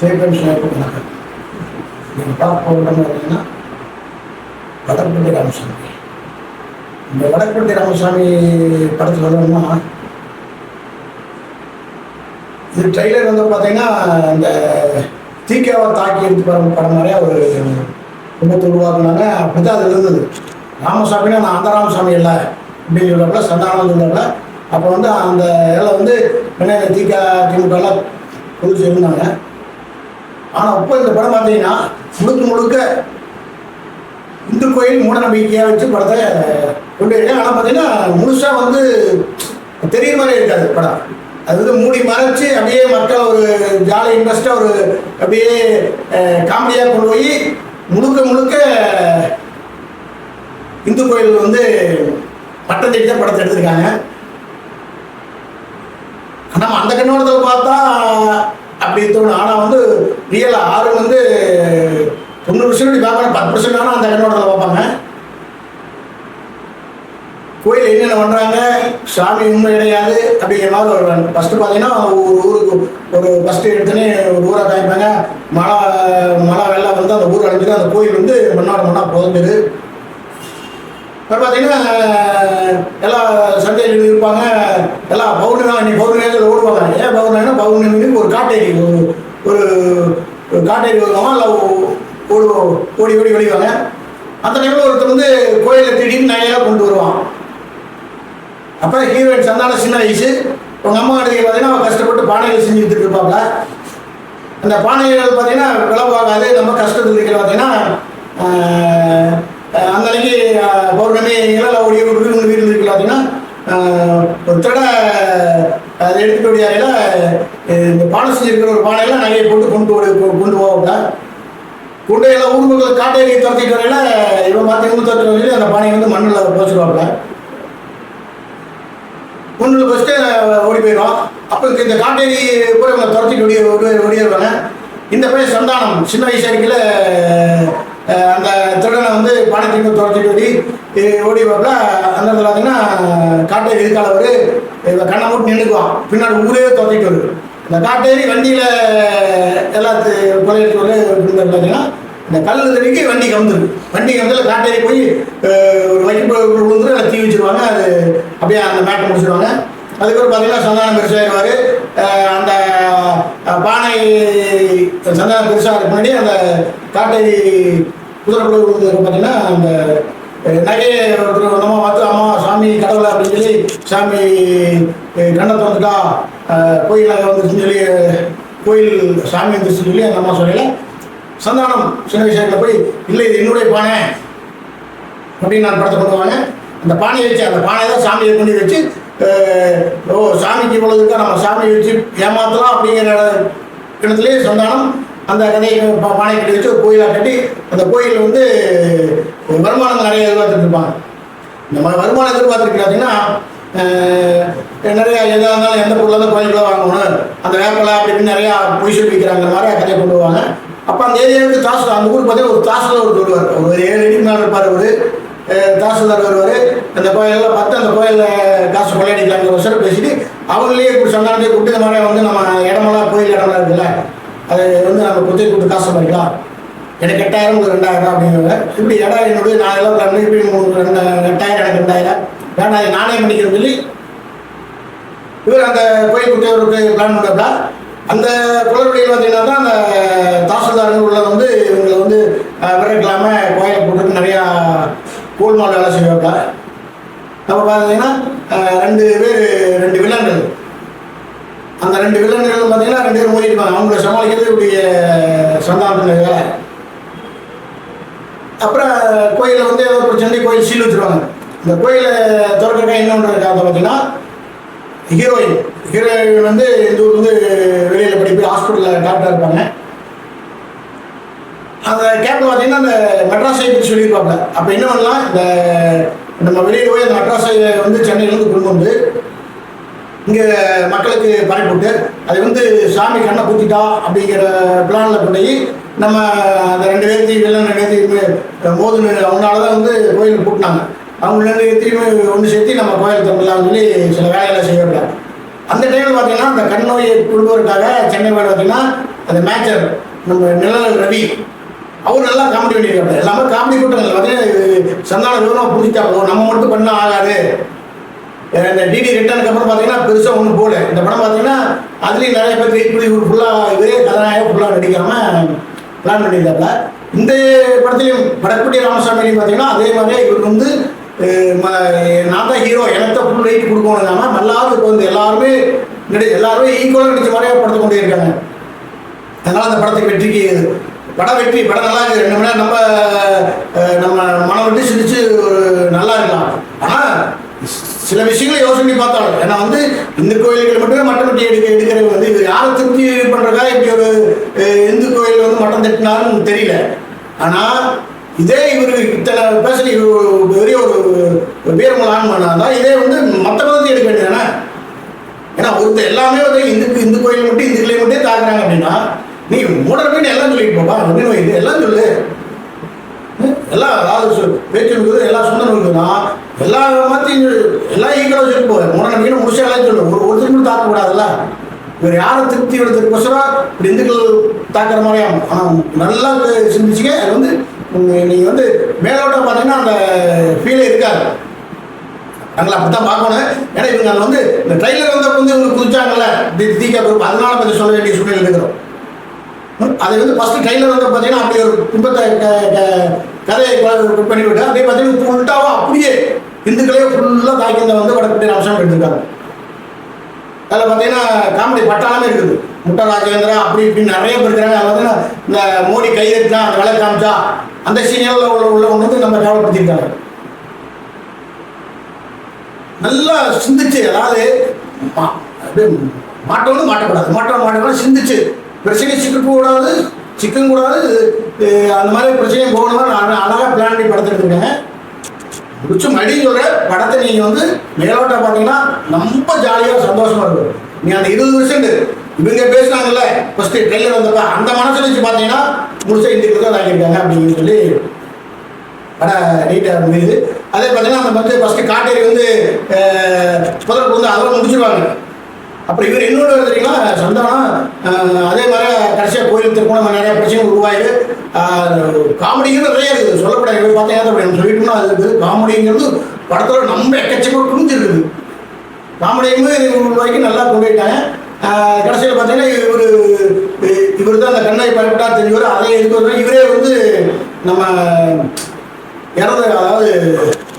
ஜெய்பன் சாஹிப் நீங்கள் பார்க்க உடனே பார்த்தீங்கன்னா வடக்குண்டி ராமசாமி. இந்த வடக்குண்டி ராமசாமி படத்தில் வரணும்னா இது ட்ரெய்லர் வந்து பார்த்தீங்கன்னா இந்த தீக்காவை தாக்கி எடுத்து படம் படம் மாதிரியே ஒரு குடும்பத்தை உருவாக்குனாங்க. அப்படி தான் அது இருந்தது. ராமசாமினா நான் அந்த ராமசாமி இல்லை அப்படின்னு சொல்கிறப்ப சந்தானம் சொல்கிறப்ப அப்போ வந்து அந்த இதில் வந்து என்ன தீக்கா திமுகலாம் புதுசு இருந்தாங்க. ஆனால் இப்போ இந்த படம் பார்த்தீங்கன்னா முழுக்க முழுக்க இந்து கோயில் மூடநம்பிக்கையாக வச்சு படத்தை கொண்டு இருக்கேன் ஆனால் பார்த்தீங்கன்னா முழுசாக வந்து தெரிய மாதிரி இருக்காது படம். அது வந்து மூடி மறைச்சு அப்படியே மக்கள் ஒரு ஜாலி இன்ட்ரெஸ்டாக ஒரு அப்படியே காமெடியாக கொண்டு போய் முழுக்க முழுக்க இந்து கோயில் வந்து பட்டம் தான் படத்தை எடுத்திருக்காங்க. ஆனால் அந்த கண்ணோட்டத்தில் பார்த்தா அப்படி தோணும் ஆனால் வந்து ரியல் ஆறு வந்து தொண்ணூறு பர்சன்ட் பார்ப்பாங்க பத்து பர்சன்ட் ஆனால் அந்த கண்ணோட்டத்தில் பார்ப்பாங்க. கோயில் என்னென்ன பண்ணுறாங்க சாமி உண்மை கிடையாது அப்படிங்கிற மாதிரி வருவாங்க ஃபஸ்ட்டு பார்த்தீங்கன்னா ஒரு ஊருக்கு ஒரு ஃபஸ்ட்டு எடுத்துனே ஒரு ஊராக காமிப்பாங்க. மழை மழை வெள்ளம் வந்து அந்த ஊர் அடைஞ்சிட்டு அந்த கோயில் வந்து மண்ணோட மண்ணாக புதஞ்சிரு அப்புறம் பார்த்தீங்கன்னா எல்லா சந்தையில் இருப்பாங்க. எல்லாம் பௌர்ணமி இன்னைக்கு பௌர்ணமியில் ஓடுவாங்க. ஏன் பௌர்ணமினா பௌர்ணமிக்கு ஒரு காட்டேரி ஒரு ஒரு காட்டேரி வருவாங்க இல்லை ஓடு ஓடி ஓடி ஓடிவாங்க அந்த டைமில் ஒருத்தர் வந்து கோயிலை திடீர்னு நகையெல்லாம் கொண்டு வருவான். அப்போ ஹீரோயின் சந்தான சின்ன வயசு. உங்கள் அம்மா அடிக்க பார்த்தீங்கன்னா அவன் கஷ்டப்பட்டு பானைகள் செஞ்சு வித்துட்டு இருப்பாங்க அந்த பானைகள் பார்த்தீங்கன்னா விளவாகாது நம்ம கஷ்டத்தில் இருக்கிற பார்த்தீங்கன்னா பௌர்ணமி இளல ஓடி ஒரு வீடு ஒன்று வீடு இருக்கு பார்த்தீங்கன்னா ஒரு தடவை அதை எடுத்துட்டு இந்த பானை செஞ்சிருக்கிற ஒரு பானையெல்லாம் நகையை போட்டு கொண்டு ஓடி கொண்டு போவாப்ல கொண்டு எல்லாம் ஊர் மக்கள் காட்டேரியை துரத்திட்டு வரையில இவன் பார்த்து இவங்க துரத்திட்டு வரையில அந்த பானையை வந்து மண்ணில் போச்சுருவாப்ல மண்ணில் போச்சுட்டு ஓடி போயிடும் அப்போ இந்த காட்டேரி பூரா இவங்க துரத்திட்டு ஓடி ஓடி ஓடிடுவாங்க. இந்த பையன் சந்தானம் சின்ன வயசா இருக்கல அந்த திருடனை வந்து பாடத்திட்டு துரத்திட்டு ஓடி ஓடி வரல அந்த இடத்துல பார்த்தீங்கன்னா காட்டை இருக்கால ஒரு இவன் கண்ணை மூட்டு நின்றுக்குவான் பின்னாடி ஊரே துரத்திட்டு வருது. இந்த காட்டேரி வண்டியில் எல்லாத்து கொலையிட்டு வந்து பார்த்தீங்கன்னா இந்த கல் தடிக்கு வண்டி கவுந்துருக்கு வண்டி கவுந்தில் காட்டேரி போய் ஒரு வைப்பு விழுந்துட்டு அதை தீ வச்சுருவாங்க. அது அப்படியே அந்த மேட்டை முடிச்சிடுவாங்க அதுக்கப்புறம் பார்த்தீங்கன்னா சந்தானம் பெருசாகிடுவார் அந்த பானை சந்தானம் பெருசாக முன்னாடி அந்த காட்டை குதிரைக்குள்ள விழுந்ததுக்கு பார்த்தீங்கன்னா அந்த நகையை ஒருத்தர் நம்ம பார்த்து அம்மா சாமி கடவுளை அப்படின்னு சொல்லி சாமி கண்ணை திறந்துட்டா கோயில் நகை வந்துருச்சுன்னு சொல்லி கோயில் சாமி வந்துருச்சுன்னு சொல்லி அந்த அம்மா சொல்லல. சந்தானம் சின்ன விஷயத்தில் போய் இல்லை இது என்னுடைய பானை. அப்படின்னு நான் படத்தை கொண்டு வாங்க. அந்த பானையை வச்சு அந்த பானை தான் சாமியை கொண்டு வச்சு ஓ சாமிக்கு இவ்வளவு இருக்கா நம்ம சாமியை வச்சு ஏமாத்தலாம் அப்படிங்கிற இடத்துலேயே சந்தானம் அந்த கதையை பா- பானை கட்டி வச்சு ஒரு கோயிலாக கட்டி அந்த கோயிலில் வந்து வருமானம் நிறைய எதிர்பார்த்துருப்பாங்க. நம்ம வருமானம் எதிர்பார்த்துருக்கீங்கன்னா நிறையா எதாக இருந்தாலும் எந்த பொருளாக இருந்தாலும் கோயிலுக்குள்ள வாங்கணும். அந்த வேப்பலை அப்படின்னு நிறையா பொய் சொல்லி மாதிரி கதையை கொண்டு வருவாங்க அப்போ அந்த ஏரியாவுக்கு தாசில்தார் அந்த ஊருக்கு பார்த்தீங்கன்னா ஒரு தாசில் ஒரு வருவார் ஒரு ஏழு அடிக்கு மேலே இருப்பார் ஒரு தாசில்தார் வருவார். அந்த கோயிலெல்லாம் பார்த்து அந்த கோயிலில் காசு கொள்ளையடிக்கலாங்கிற ஒரு பேசிட்டு அவங்களே இப்படி சொன்னாலே கூப்பிட்டு இந்த மாதிரி வந்து நம்ம இடமெல்லாம் கோயில் இடமெல்லாம் இருக்குல்ல அது வந்து நம்ம குத்தை கூட்டு காசு பண்ணிக்கலாம் எனக்கு எட்டாயிரம் ஒரு ரெண்டாயிரம் அப்படிங்கிறத இப்படி இடம் என்னுடைய நான் எல்லாம் ரெண்டு இப்படி மூணு ரெண்டு எட்டாயிரம் எனக்கு ரெண்டாயிரம். வேண்டாம் இது நானே பண்ணிக்கிறேன் சொல்லி இவர் அந்த கோயில் குட்டியவருக்கு பிளான் பண்ணப்பா அந்த குளறுபடியில் பார்த்தீங்கன்னா தான் அந்த தாசில்தார்கள் உள்ள வந்து இவங்களை வந்து விரட்டலாம கோயிலை போட்டு நிறையா கூழ்மால் வேலை செய்வாங்க. நம்ம பார்த்தீங்கன்னா ரெண்டு பேர் ரெண்டு வில்லன்கள். அந்த ரெண்டு வில்லன்கள் பார்த்தீங்கன்னா ரெண்டு பேரும் மோதிருப்பாங்க அவங்கள சமாளிக்கிறது இப்படிய சந்தானத்தின் வேலை. அப்புறம் கோயிலில் வந்து ஏதோ பிரச்சனை கோயில் சீல் வச்சுருவாங்க. இந்த கோயிலை திறக்கிறக்கா என்ன பண்ணுறாங்க பார்த்தீங்கன்னா ஹீரோயின் ஹீரோயின் வந்து இந்த ஊர் வந்து வெளியில் படிப்பு ஹாஸ்பிட்டலில் டாக்டர் இருப்பாங்க. அந்த கேப்டன் பார்த்தீங்கன்னா அந்த மெட்ராஸை பற்றி சொல்லியிருப்பாங்க. அப்போ என்ன பண்ணலாம்? இந்த நம்ம வெளியில் போய் அந்த மெட்ராஸை வந்து சென்னையிலேருந்து கொண்டு வந்து இங்கே மக்களுக்கு பரப்பிவிட்டு அது வந்து சாமி கண்ணை குத்திட்டா அப்படிங்கிற பிளானில் கொண்டு போய் நம்ம அந்த ரெண்டு பேர்த்தையும் வெள்ளம் ரெண்டு பேர்த்தையும் மோதுனு அவங்களால தான் வந்து கோயிலுக்கு கூட்டினாங்க அவங்க ரெண்டு பேர்த்தையும் ஒன்று சேர்த்து நம்ம கோயில் திறந்தலாம்னு சொல்லி சில வேலைகளை செய்யப்பட அந்த டைமில் பார்த்தீங்கன்னா அந்த கண் நோயை கொள்வதற்காக சென்னை மேலே பார்த்தீங்கன்னா அந்த மேட்சர் நம்ம நிழல் ரவி அவர் நல்லா காமெடி பண்ணியிருக்காரு எல்லாமே காமெடி கூட்டங்கள். பார்த்தீங்கன்னா சந்தான விவரமாக புரிஞ்சுட்டா நம்ம மட்டும் பண்ண ஆகாது. இந்த டிடி ரிட்டர்னுக்கு அப்புறம் பார்த்தீங்கன்னா பெருசாக ஒன்றும் போகல. இந்த படம் பார்த்தீங்கன்னா அதுலேயும் நிறைய பேர் வெயிட் பண்ணி இவர் ஃபுல்லாக இவரே கதாநாயகம் ஃபுல்லாக நடிக்காம பிளான் பண்ணியிருந்தாப்புல இந்த படத்துலையும் படக்குட்டி ராமசாமி பார்த்தீங்கன்னா அதே மாதிரியே இவர் வந்து ம- நான் தான் ஹீரோ எனக்கு தான் ஃபுல் ரைட் கொடுக்கணும் இல்லாமல் நல்லாவது இப்போ வந்து எல்லாருமே நடி எல்லாருமே ஈக்குவலாக நடிச்ச மாதிரியே படத்தை கொண்டே இருக்காங்க அதனால் அந்த படத்தை வெற்றிக்கு படம் வெற்றி படம் நல்லா இருக்குது ரெண்டு மணி நேரம் நம்ம நம்ம மனம் விட்டு சிரித்து ஒரு நல்லா இருக்கலாம். ஆனால் சில விஷயங்களை யோசனை பார்த்தாலும் ஏன்னா வந்து இந்து கோயில்கள் மட்டுமே மட்டம் வெட்டி எடுக்க எடுக்கிறது வந்து இது யாரை திருப்தி பண்ணுறதா இப்படி ஒரு இந்து கோயில் வந்து மட்டம் தட்டினாலும் தெரியல. ஆனால் இதே இவர் இத்தனை பேசல இவர் ஒரு பெரிய ஒரு வீரமலான் பண்ணாதான் இதே வந்து மற்ற மதத்தை எடுக்க வேண்டியதானே ஏன்னா ஒருத்தர் எல்லாமே வந்து இந்து இந்து கோயில் மட்டும் இந்துக்களை மட்டும் தாக்குறாங்க அப்படின்னா நீ மூடர் எல்லாம் சொல்லிட்டு போப்பா அப்படின்னு இது எல்லாம் சொல்லு. எல்லாம் அதாவது சொல் பேச்சு இருக்குது எல்லாம் சொந்த இருக்குதுன்னா எல்லா மத்தையும் எல்லாம் ஈக்குவலாக சொல்லி போவேன். மூட நம்பிக்கை முடிச்சா எல்லாம் சொல்லு. ஒரு ஒருத்தர் மட்டும் தாக்கக்கூடாதுல்ல இவர் யாரை திருப்தி எடுத்ததுக்கோசரம் இப்படி இந்துக்கள் தாக்குற மாதிரியா ஆனால் நல்லா சிந்திச்சுங்க அது வந்து நீங்கள் வந்து மேலோட்டம் பார்த்தீங்கன்னா அந்த ஃபீலே இருக்காது. நாங்கள் அப்படி தான் பார்க்கணும். ஏன்னா இவங்க வந்து இந்த ட்ரெயிலர் வந்து வந்து இவங்க குதிச்சாங்கல்ல. தி தீகா குரூப் அதனால கொஞ்சம் சொல்ல வேண்டிய சூழ்நிலை இருக்கிறோம். அது வந்து ஃபஸ்ட்டு ட்ரைலர் வந்து பார்த்தீங்கன்னா அப்படி ஒரு குடும்பத்தை க- க- கதையை கொ- பண்ணிவிட்டு அதே பார்த்தீங்கன்னா உள்டாவா? அப்படியே இந்துக்களே ஃபுல்லாக தாய்க்கிறத வந்து வடக்கூடிய அம்சம் எடுத்துருக்காங்க அதில் பார்த்தீங்கன்னா காமெடி பட்டாளமே இருக்குது. முட்டை ராஜேந்திரா அப்படி இப்படின்னு நிறைய பேர் இருக்கிறாங்க. அதில் பார்த்தீங்கன்னா இந்த மோடி கையெழுத்தா அந்த வேலை காமிச்சா அந்த சீனியரில் உள்ள உள்ள ஒன்று வந்து நம்ம கேவலப்படுத்தியிருக்காங்க. நல்லா சிந்திச்சு அதாவது மா- மாட்டக்கூடாது. மாட்டோம் மாட்டக்கூடாது சிந்திச்சு பிரச்சனை சிக்கக்கூடாது சிக்கன் கூடாது அந்த மாதிரி பிரச்சனையும் போகணும் அழகாக பிளான் பண்ணி படுத்துருக்குங்க முடிச்சு மறுபடியும் சொல்கிறேன் படத்தை நீங்கள் வந்து மேலோட்ட பார்த்தீங்கன்னா ரொம்ப ஜாலியாக சந்தோஷமாக இருக்கும். நீ அந்த இருபது வருஷம் இவங்க பேசினாங்கல்ல ஃபஸ்ட்டு ட்ரெயிலர் வந்தப்ப அந்த மனசில் வச்சு பார்த்தீங்கன்னா முழுசா இன்றைக்கு தான் ஆகியிருக்காங்க அப்படின்னு சொல்லி படம் நீட்டாக முடியுது. அதே பார்த்தீங்கன்னா அந்த வந்து ஃபஸ்ட்டு காட்டேரி வந்து அஹ், வந்து அதெல்லாம் முடிச்சிருவாங்க. அப்புறம் இவர் இன்னொன்று தெரியுங்களா? சந்தானம் அதே மாதிரி கடைசியாக கோயில் திருப்பணம் நிறைய பிரச்சனை உருவாயிடு காமெடியும் நிறைய இருக்குது சொல்லப்படாது இவர் பார்த்தீங்கன்னா அப்படி சொல்லிட்டோம்னா அது இருக்குது. காமெடிங்கிறது படத்தில் நம்ம எக்கச்சக்கமாக புரிஞ்சிருக்குது காமெடியுமே வரைக்கும் நல்லா கொண்டு போயிட்டாங்க கடைசியில் பார்த்தீங்கன்னா இவர் இவர் தான் அந்த கண்ணை பரப்பிட்டா தெரிஞ்சவர். அதை எதுக்கு இவரே வந்து நம்ம இறந்து அதாவது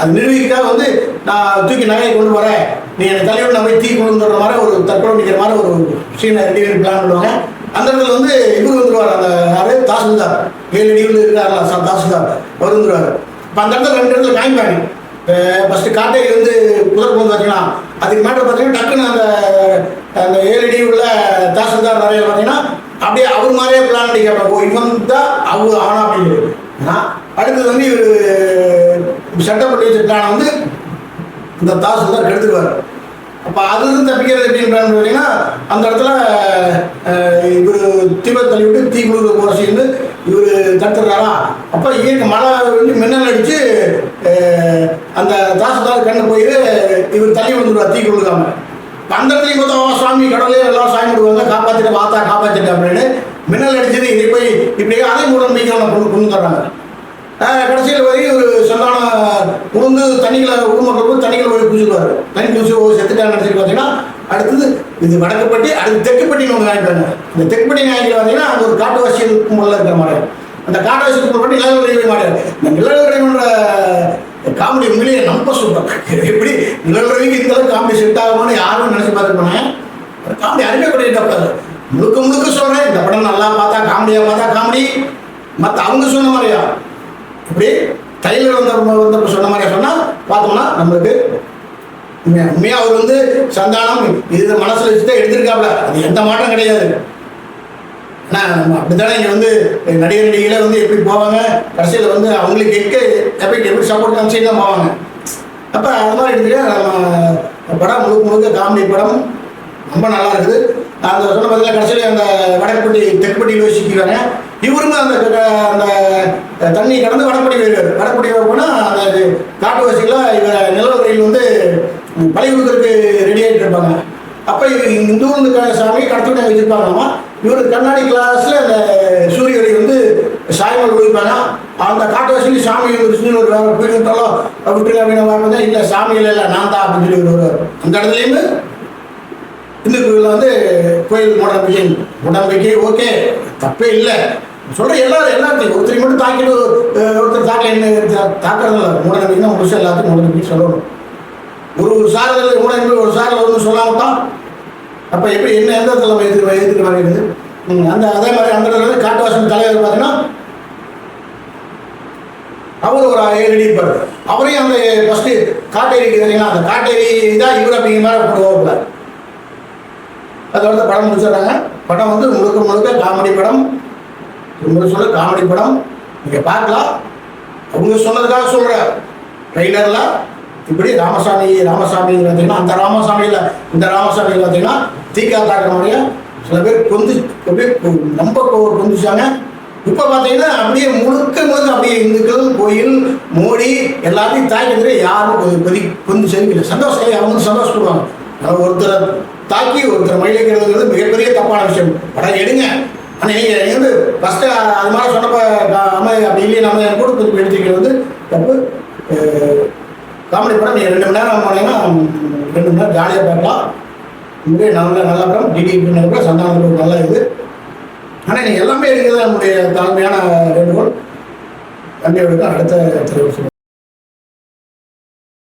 அது நிரூபிக்காக வந்து நான் தூக்கி நகையை கொண்டு வரேன். நீ எனக்கு தலைவர் நான் போய் தீ கொண்டு வந்துடுற மாதிரி ஒரு தற்கொலை நிற்கிற மாதிரி ஒரு சீனை ரெடி பிளான் பண்ணுவாங்க. அந்த இடத்துல வந்து இவர் வந்துருவார் அந்த யாரு? தாசில்தார். ஏழு அடிவில் இருக்காருல தாசில்தார். அவர் வந்துருவார். இப்போ அந்த இடத்துல ரெண்டு இடத்துல காமிப்பாங்க ஃபஸ்ட்டு காட்டையில் வந்து குதிரை போது பார்த்தீங்கன்னா அதுக்கு மேலே பார்த்தீங்கன்னா டக்குன்னு அந்த அந்த ஏழடி உள்ள தாசில்தார் நிறைய பார்த்தீங்கன்னா அப்படியே அவர் மாதிரியே பிளான் பண்ணி கேட்பாங்க ஓ இவன் தான் அவர் ஆனா அப்படின்னு அடுத்தது வந்து இவர் சட்டப்பட்டு பண்ணி வச்ச பிளானை வந்து இந்த தாசில்தார் கெடுத்துருவார். அப்போ அதுலேருந்து தப்பிக்கிறது எப்படின்னு பார்த்தீங்கன்னா அந்த இடத்துல இவர் தீபத்தை தள்ளி விட்டு தீ குழுக்க போகிற இவர் தடுத்துடுறாரா? அப்போ இயற்கை மழை வந்து மின்னல் அடித்து அந்த தாசில்தார் கண்ணு போய் இவர் தள்ளி விழுந்துருவார் தீ குளிர்காம அந்த இடத்துல மொத்தம் சுவாமி கடவுளே எல்லாம் சாமி விடுவாங்க காப்பாற்றிட்டு பார்த்தா காப்பாற்றிட்டு அப்படின்னு. மின்னல் அடிச்சது இதை போய் இப்படியே அதே மூட நம்பிக்கை கொண்டு கொண்டு தர்றாங்க கடைசியில் போய் ஒரு சந்தானம் உளுந்து தண்ணிகளை உருமக்கள் போய் தண்ணிகளை போய் குதிச்சுடுவார் தண்ணி குதிச்சு ஓ செத்துட்டாங்க நினச்சிட்டு பார்த்தீங்கன்னா அடுத்தது இது வடக்குப்பட்டி அடுத்து தெற்குப்பட்டின்னு ஒன்று வாங்கிட்டாங்க இந்த தெற்குப்பட்டி நாயகில் பார்த்தீங்கன்னா அங்கே ஒரு காட்டுவாசியல் கும்பலில் இருக்கிற மாதிரி. அந்த காட்டுவாசி கும்பல் பண்ணி நிலவு உதவி மாதிரி. இந்த நிலவு உதவின்ற காமெடி உண்மையிலேயே நம்ப சூப்பர் எப்படி? நிலவு ரவிக்கு இந்த அளவுக்கு காமெடி செட் ஆகும்னு யாரும் நினச்சி பார்த்துருப்பாங்க. காமெடி அருமை பண்ணிட்டாப்ல முழுக்க முழுக்க சொல்கிறேன் இந்த படம் நல்லா பார்த்தா காமெடியாக பார்த்தா காமெடி மற்ற அவங்க சொன்ன மாதிரியா? இப்படி டைலர் வந்த வந்தப்ப சொன்ன மாதிரி சொன்னால் பார்த்தோம்னா நம்மளுக்கு உண்மையாக அவர் வந்து சந்தானம் இது மனசில் வச்சு தான் எடுத்திருக்காப்ல அது எந்த மாற்றம் கிடையாது. ஆனால் நம்ம அப்படித்தானே இங்கே வந்து நடிகர் நடிகைகளே வந்து எப்படி போவாங்க? கடைசியில் வந்து அவங்களுக்கு எக்க எப்படி எப்படி சப்போர்ட் காமிச்சு தான் போவாங்க. அப்போ அது மாதிரி எடுத்துக்க நம்ம படம் முழுக்க முழுக்க காமெடி படம் ரொம்ப நல்லா இருக்குது. அந்த சொன்ன பார்த்தீங்கன்னா கடைசியில் அந்த வடக்குப்பட்டி தெற்குப்பட்டி யோசிக்கிறாங்க இவருமே அந்த அந்த தண்ணி கடந்து வடப்படி வருவார் வடப்படி போனால் அந்த காட்டுவாசியில் இவர் நிலவரையில் வந்து பழி கொடுக்கறதுக்கு ரெடி ஆகிட்டு இருப்பாங்க. அப்போ இந்த ஊருக்கு சாமி கடத்தி விட்டு இவர் இவருக்கு கண்ணாடி கிளாஸில் அந்த சூரிய ஒளி வந்து சாயமல் ஒழிப்பாங்க அந்த காட்டு வசதி சாமி விஷ்ணு ஒரு வேற போயிட்டாலும் விட்டு அப்படின்னு வாங்க இல்லை சாமியில் இல்லை நான் தான் அப்படின்னு சொல்லி வருவார். அந்த இடத்துலையுமே கோயிலில் வந்து கோயில் மூடநம்பிக்கை மூடநம்பிக்கை ஓகே. தப்பே இல்லை. சொல்கிறேன் எல்லாரும் எல்லாத்தையும் ஒருத்தர் மட்டும் தாக்கிட்டு ஒருத்தர் தாக்கல என்ன தா- தாக்குறது இல்லை மூடநம்பிக்கை தான் முழுசா எல்லாத்தையும் மூடநம்பிக்கை சொல்லணும். ஒரு ஒரு சாரதில் மூடநம்பிக்கை ஒரு சாரதில் ஒன்று சொல்லாமட்டா அப்போ எப்படி என்ன எந்த இடத்துல நம்ம எதிர்க்க எதிர்க்க வருகிறது ம், அந்த அதே மாதிரி அந்த இடத்துல வந்து காட்டுவாசன் தலைவர் பார்த்தீங்கன்னா அவர் ஒரு ஏழு அடி இருப்பார். அவரையும் அந்த ஃபஸ்ட்டு காட்டேரிக்கு தெரியுங்களா? அந்த காட்டேரி தான் இவர் அப்படிங்கிற மாதிரி போடுவாப்புல அதோட படம் முடிச்சிடுறாங்க படம் வந்து முழுக்க முழுக்க காமெடி படம். உங்களுக்கு சொல்ல காமெடி படம். நீங்கள் பார்க்கலாம். அவங்க சொன்னதுக்காக சொல்கிற ட்ரெய்லரில் இப்படி ராமசாமி ராமசாமி பார்த்தீங்கன்னா அந்த ராமசாமியில் இந்த ராமசாமியில் பார்த்தீங்கன்னா தீக்கா தாக்குற சில பேர் கொந்து அப்படியே ரொம்ப கொ- கொந்துச்சாங்க. இப்போ பார்த்தீங்கன்னா அப்படியே முழுக்க முழுக்க அப்படியே இந்துக்கள் கோயில் மோடி எல்லாத்தையும் தாக்கிட்டு யாரும் கொதி கொதி கொந்து செலுக்கல சந்தோஷம் அவங்க சந்தோஷப்படுவாங்க. ஒருத்தர் ஒருத்தரை தாக்கி ஒருத்தர் மயிலைக்கிறதுங்கிறது மிகப்பெரிய தப்பான விஷயம். படம் எடுங்க. ஆனால் நீங்கள் நீங்கள் வந்து ஃபஸ்ட்டு அது மாதிரி சொன்னப்போ நான் அம்மா அப்படி இல்லையே நம்ம என் கூட கொஞ்சம் எடுத்துக்கிறது வந்து தப்பு. காமெடி படம் நீங்கள் ரெண்டு மணி நேரம் போனீங்கன்னா ரெண்டு மணி நேரம் ஜாலியாக பார்க்கலாம். இங்கே நல்ல நல்ல படம். டிடி கூட சந்தானத்துக்கு நல்ல இது. ஆனால் நீங்கள் எல்லாமே இருக்கிறது நம்முடைய தாழ்மையான வேண்டுகோள். கண்டிப்பாக அடுத்த விஷயம்